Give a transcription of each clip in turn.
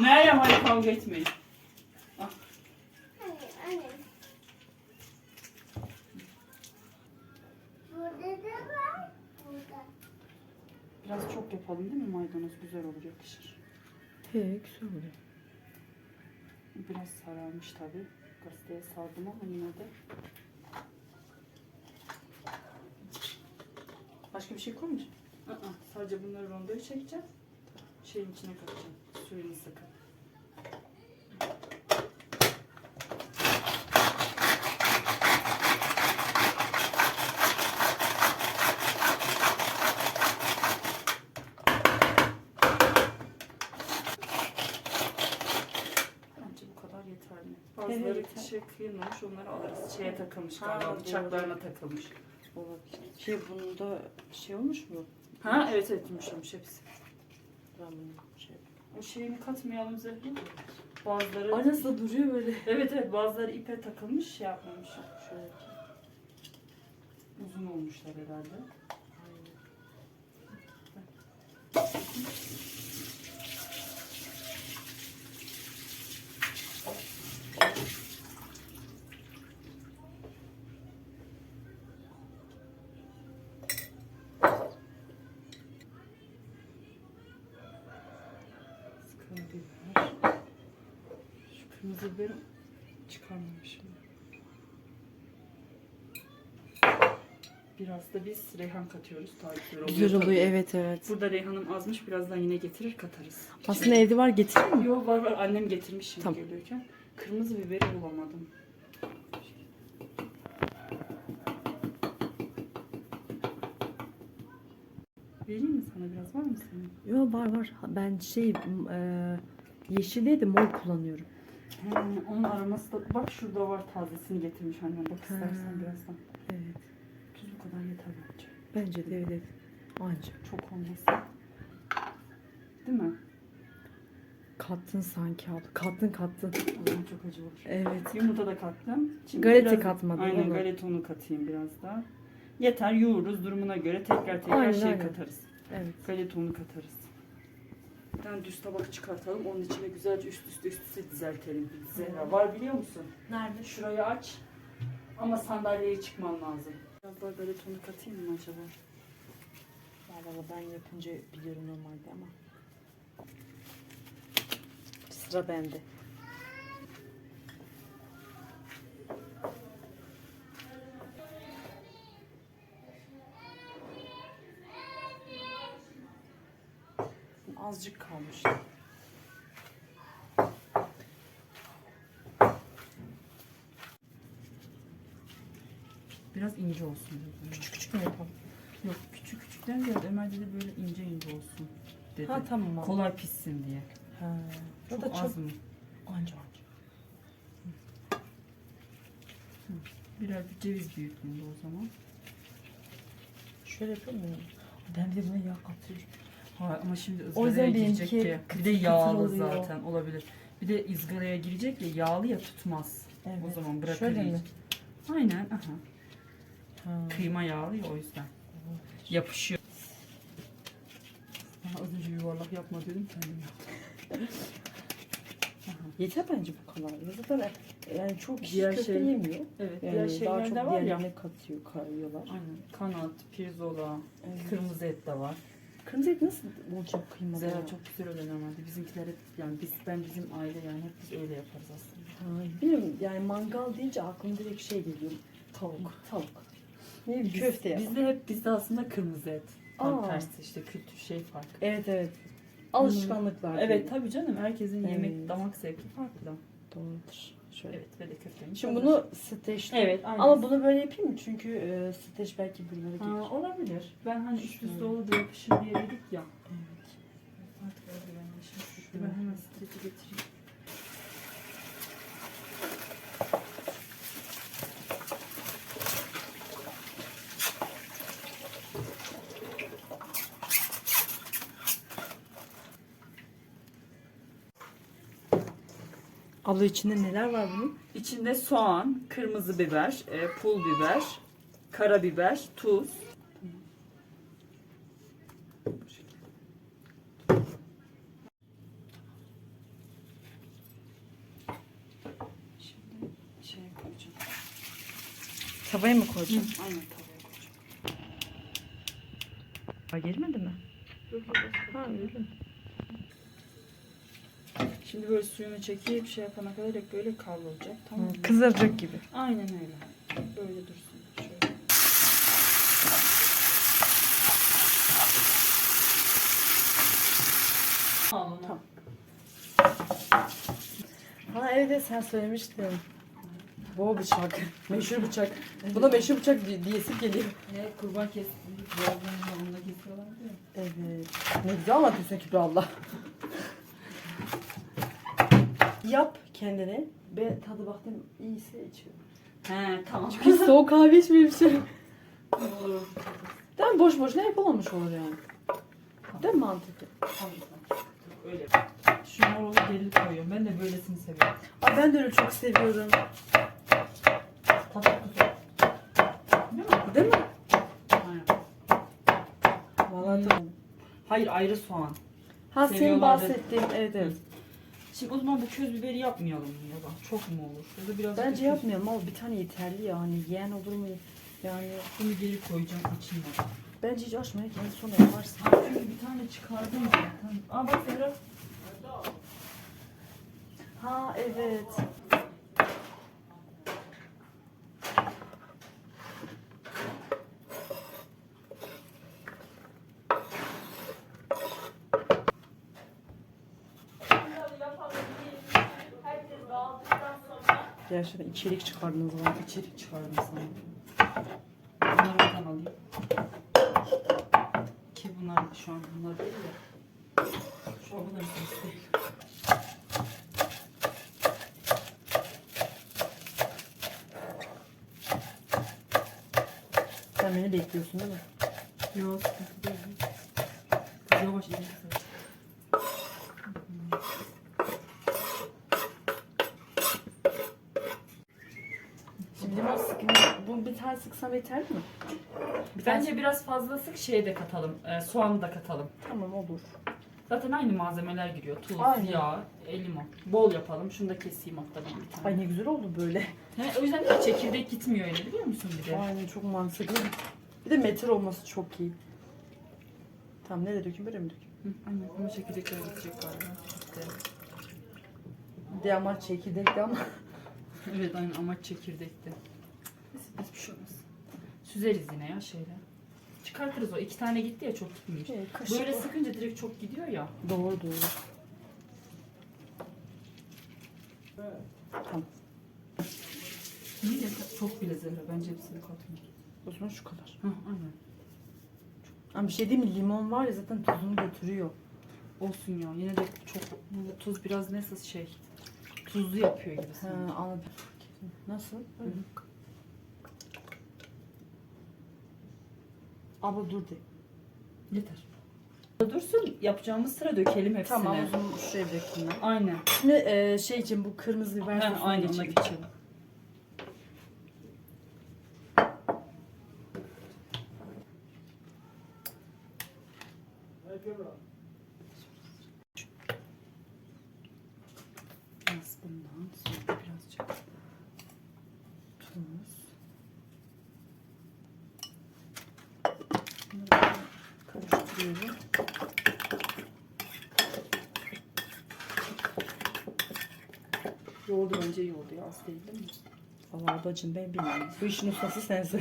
Meryem hadi kavga etmeyin. Ah, Biraz çok yapalım değil mi maydanoz? Güzel olur yakışır. He güzel oluyor. Biraz sararmış tabi. Gazeteye sardım ama yine de. Başka bir şey koymayacağım. Aa, sadece bunları rondoya çekeceğim. Şeyin içine katacağım. Suyunu yeterli. Bazıları yeter. şey kıyılmamış onları alırız. Şeye takılmış Ha, galiba. doğru. Bıçaklarına takılmış. Olabilir. Şey bunda şey olmuş mu? Ha evet evet yumuşamış hepsi. Bunu şey şeyini katmayalım Zehra. Bazıları... Arası da duruyor böyle. Evet evet bazıları ipe takılmış şey yapmamış. Şöyle. Uzun olmuşlar herhalde. Sıkıntı biber. Şu kırmızı biberi çıkarmamışım. Biraz da biz reyhan katıyoruz. Daha güzel oluyor. Güzel tabii. oluyor evet evet. Burada reyhanım azmış. Birazdan yine getirir katarız. Aslında evde var getirir mi? Yok var var. Annem getirmiş şimdi Tamam. geliyorken. Kırmızı biberi bulamadım. Vereyim mi sana biraz? Var mı senin? Yok var var. Ben şey m- e, yeşil değil de mor kullanıyorum. He, onun aroması da... Bak şurada var tazesini getirmiş annem. Bak istersen Ha. birazdan. Evet. Tuz bu kadar yeter bence. Bence de evet. evet. Anca. Çok olmasın. Değil mi? Kattın sanki abla. Kattın kattın. O zaman çok acı olur. Evet. Yumurta da kattım. Galeta biraz- katmadın, Aynen onu. galeta unu katayım biraz daha. Yeter yoğururuz durumuna göre tekrar tekrar Aynen, şey aynen. katarız. Evet. Galeta unu katarız. Bir tane düz tabak çıkartalım. Onun içine güzelce üst üste üst üste dizeltelim. Zehra var biliyor musun? Nerede? Şurayı aç. Ama sandalyeye çıkman lazım. Biraz daha galeta unu katayım mı acaba? Valla ben yapınca biliyorum normalde ama. Sıra bende. Biraz ince olsun. dedim. Küçük küçük mü yapalım? Yok küçük küçükten ziyade Ömer dedi böyle ince ince olsun dedi. Ha tamam. Kolay pişsin diye. Ha. Çok, da çok az mı? anca anca. Birer bir ceviz büyüklüğünde o zaman. Şöyle yapıyor muyum? Ben de buna yağ katıyorum. Ha, ama şimdi ızgaraya girecek ya. Bir de yağlı oluyor. zaten olabilir. Bir de ızgaraya girecek ya yağlı ya tutmaz. Evet. O zaman bırakır Şöyle mi? Aynen. Aha. Ha. Kıyma yağlı ya o yüzden. Yapışıyor. Aha, az önce yuvarlak yapma dedim kendim yaptım. Yeter bence bu kadar. Ya Zaten yani çok kişi Diğer köfte şey- yemiyor. Evet Yani diğer daha şeyler çok de var ya. diğerlerine katıyor, kayıyorlar. Aynen. Kanat, pirzola, Evet. kırmızı et de var. Kırmızı et nasıl olacak kıymalı? Zehra ya? çok güzel oluyor normalde. Bizimkiler hep yani biz ben bizim aile yani hep biz öyle yaparız aslında. Ha, bilmiyorum yani mangal deyince aklıma direkt şey geliyor. Tavuk. Tavuk. Ne Biz- köfte yap. Bizde hep bizde aslında kırmızı et. Tam Aa. tersi işte kültür şey farklı. Evet evet. Alışkanlıklar. Evet diyelim. tabii canım herkesin yemek Evet. damak zevki farklı. Doğrudur. Şöyle. Evet ve de köftemiz Şimdi bunu streçle. Evet, aynen. Ama bunu böyle yapayım mı? Çünkü e, streç belki bunlara ha, gelir. olabilir. Ben hani üst üste Şöyle. oldu yapışır diye dedik ya. Evet. Artık öyle ben şimdi ben hemen streci getireyim. Abla içinde neler var bunun? İçinde soğan, kırmızı biber, e, pul biber, karabiber, tuz. Şimdi şeye koyacağım. Tavaya mı koyacağım? Aynen tavaya koyacağım. Ha, gelmedi mi? Ha öyle mi? Şimdi böyle suyunu çekip şey yapana kadar hep böyle kavrulacak. Tamam mı? Kızaracak gibi. Aynen öyle. Böyle dursun. Şöyle. Tamam. Ha evet sen söylemiştin. Bu bıçak. Meşhur bıçak. Buna meşhur bıçak di- diyesi geliyor. Ne kurban kestim. Boğazının yanında kesiyorlardı ya. Evet. Ne güzel anlatıyorsun Kübra abla. Yap kendine. Be tadı baktım iyiyse içiyorum. He tamam. Çünkü soğuk kahve içmemişim. Değil mi? Boş boş ne yapılmamış olur yani. Değil mi mantıklı? Tamam. Öyle. Şunu oraya geri koyuyorum. Ben de böylesini seviyorum. Ay ben de öyle çok seviyorum. Tatlı tuzu. Değil mi? Değil mi? Aynen. Vallahi Hmm. tamam. Hayır ayrı soğan. Ha senin Seviyorlar bahsettiğin evet evet. Şimdi o zaman bu köz biberi yapmayalım ya da? Çok mu olur? Ya da biraz Bence köz- yapmayalım ama bir tane yeterli ya. Hani yiyen olur mu? Yani Bunu geri koyacağım içine. bence hiç açmaya kendi sonra yaparsın. Çünkü bir tane çıkardım zaten. Aa bak Zehra. Ha evet. Gerçekten içerik çıkardınız bana. İçerik çıkardım sana. Bunları oradan alayım. Ki bunlar şu an bunlar değil ya. Şu an bunlar değil. Sen beni bekliyorsun değil mi? Yok yavaş ileri sarı. Şimdi limon sıkayım. Bu bir tane sıksam yeter mi? Bir tane- Bence biraz fazla sık şey de katalım. E, soğanı da katalım. Tamam olur. Zaten aynı malzemeler giriyor. Tuz, Aynen. yağ, e, limon. Bol yapalım. Şunu da keseyim hatta bir bir tane. Ay ne güzel oldu böyle. He, o yüzden de çekirdek gitmiyor öyle biliyor musun bir de? Aynen çok mantıklı. Bir de metal olması çok iyi. Tamam ne de dökeyim böyle mi dökeyim? Hı, aynen ama çekirdekler gidecek galiba. İşte. De ama çekirdekli ama. Evet aynen amaç çekirdekti. Hiçbir şey olmaz. Süzeriz yine ya şeyle. Çıkartırız o. iki tane gitti ya çok gitmiyor. Şey, kaşık Böyle o. sıkınca direkt çok gidiyor ya. Doğru doğru. Tamam. Niye çok bile zehre. Bence hepsini katma. O zaman şu kadar. Hı, aynen. Ama bir şey değil mi? Limon var ya zaten tuzunu götürüyor. Olsun ya. Yine de çok bu tuz biraz neyse şey tuzlu yapıyor gibi. Ha, sanki. anladım. Nasıl? Hı Abla dur de. Yeter. Dursun yapacağımız sıra dökelim hepsini. Tamam şuraya dökeyim ben. Aynen. Şimdi e, şey için bu kırmızı biber Ha, sosuna aynen ona geçelim. geçelim. Biraz bundan sonra birazcık Tuz. Bunları karıştırıyorum. yoğurdu iyi oldu ya az değil değil mi? Vallahi ablacığım ben bilmiyorum. Bu işin ustası sensin.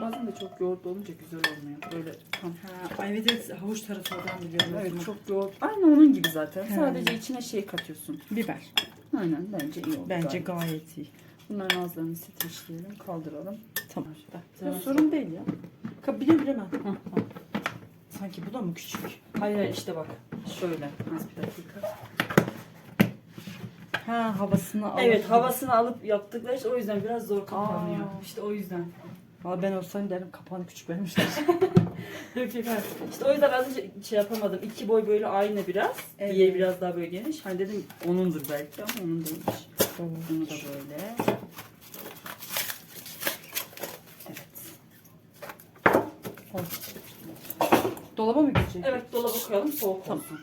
Bazen de çok yoğurt olunca güzel olmuyor. Böyle tam Ha, evet evet havuç tarafı oradan biliyorum. Evet çok yoğurt. Aynı onun gibi zaten. He. Sadece içine şey katıyorsun. Biber. Aynen bence iyi oldu. Bence gayet. gayet iyi. Bunların ağızlarını streçleyelim, kaldıralım. Tamam. Tamam. Sorun değil ya. Ka bile bilemem. Hah, hah. Sanki bu da mı küçük? Hayır hayır işte bak. Şöyle. Az bir dakika. Ha havasını al. Evet havasını alıp yaptıkları işte o yüzden biraz zor kapanıyor. Aa. İşte o yüzden. Valla ben olsaydım derim kapağını küçük vermişler. Yok yok hayır. İşte o yüzden az önce şey yapamadım. İki boy böyle aynı biraz. Evet. Diğeri biraz daha böyle geniş. Hani dedim onundur belki ama onun değilmiş. Bunu da böyle. Dolaba mı gidecek? Evet dolaba koyalım soğuk Tamam. olsun.